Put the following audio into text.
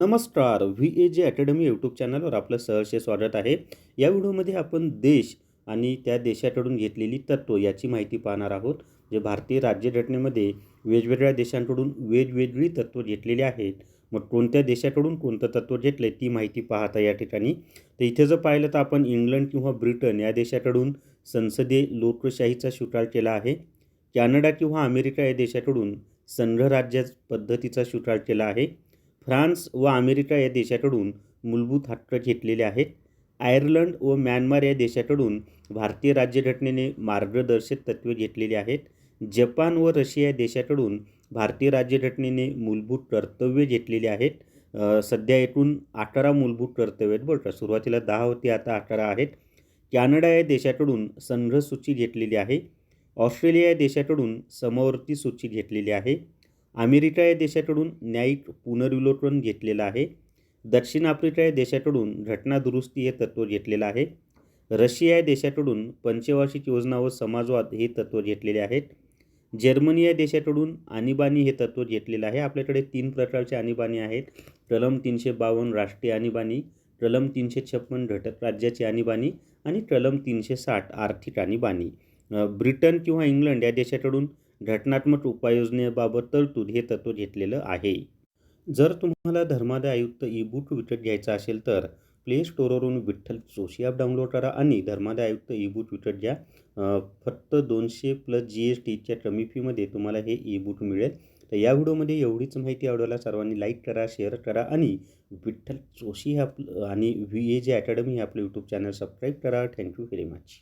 नमस्कार V A जे academy YouTube चॅनलवर आपलं सहर्ष स्वागत आहे. या व्हिडिओमध्ये आपण देश आणि त्या देशाकडून घेतलेली तत्त्व याची माहिती पाहणार आहोत जे भारतीय राज्यघटनेमध्ये वेगवेगळ्या देशांकडून वेगवेगळी तत्त्व घेतलेली आहेत. मग कोणत्या देशाकडून कोणतं तत्त्व घेतलं ती माहिती पाहता या ठिकाणी. तर इथे जर पाहिलं तर आपण इंग्लंड किंवा ब्रिटन या देशाकडून संसदीय लोकशाहीचा स्वीकार केला आहे. कॅनडा किंवा अमेरिका या देशाकडून संघराज्य पद्धतीचा स्वीकार केला आहे. फ्रान्स व अमेरिका या देशाकडून मूलभूत हक्क घेतलेले आहेत. आयर्लंड व म्यानमार या देशाकडून भारतीय राज्यघटनेने मार्गदर्शक तत्त्वे घेतलेली आहेत. जपान व रशिया या देशाकडून भारतीय राज्यघटनेने मूलभूत कर्तव्य घेतलेली आहेत. सध्या एकूण अकरा मूलभूत कर्तव्य आहेत बरं का. सुरुवातीला दहा होती आता अकरा आहेत. कॅनडा या देशाकडून संघसूची घेतलेली आहे. ऑस्ट्रेलिया या देशाकडून समवर्ती सूची घेतलेली आहे. अमेरिका या देशाकडून न्यायिक पुनर्विलोकन घेतलेलं आहे. दक्षिण आफ्रिका या देशाकडून घटनादुरुस्ती हे तत्त्व घेतलेलं आहे. रशिया या देशाकडून पंचवार्षिक योजना व समाजवाद हे तत्त्व घेतलेले आहेत. जर्मनी या देशाकडून आणीबाणी हे तत्त्व घेतलेलं आहे. आपल्याकडे तीन प्रकारचे आणीबाणी आहेत. कलम तीनशे बावन्न राष्ट्रीय आणीबाणी कलम तीनशे छप्पन घटक राज्याची आणीबाणी आणि कलम तीनशे साठ आर्थिक आणीबाणी. ब्रिटन किंवा इंग्लंड या देशाकडून घटनात्मक उपाययोजनेबाबत तरतूद हे तत्त्व घेतलेलं आहे. जर तुम्हाला धर्मादाय आयुक्त ई बुक विकत घ्यायचा असेल तर प्ले स्टोअरवरून विठ्ठल जोशी ॲप डाउनलोड करा आणि धर्मादाय आयुक्त ई बुक विकत घ्या. फक्त दोनशे प्लस जी एस टीच्या कमी फीमध्ये तुम्हाला हे ई बुक मिळेल. तर या व्हिडिओमध्ये एवढीच माहिती आवडायला सर्वांनी लाईक करा शेअर करा आणि विठ्ठल जोशी ह्या आणि व्ही ए जे अकॅडमी हे आपलं यूट्यूब चॅनल सबस्क्राईब करा. Thank you very much.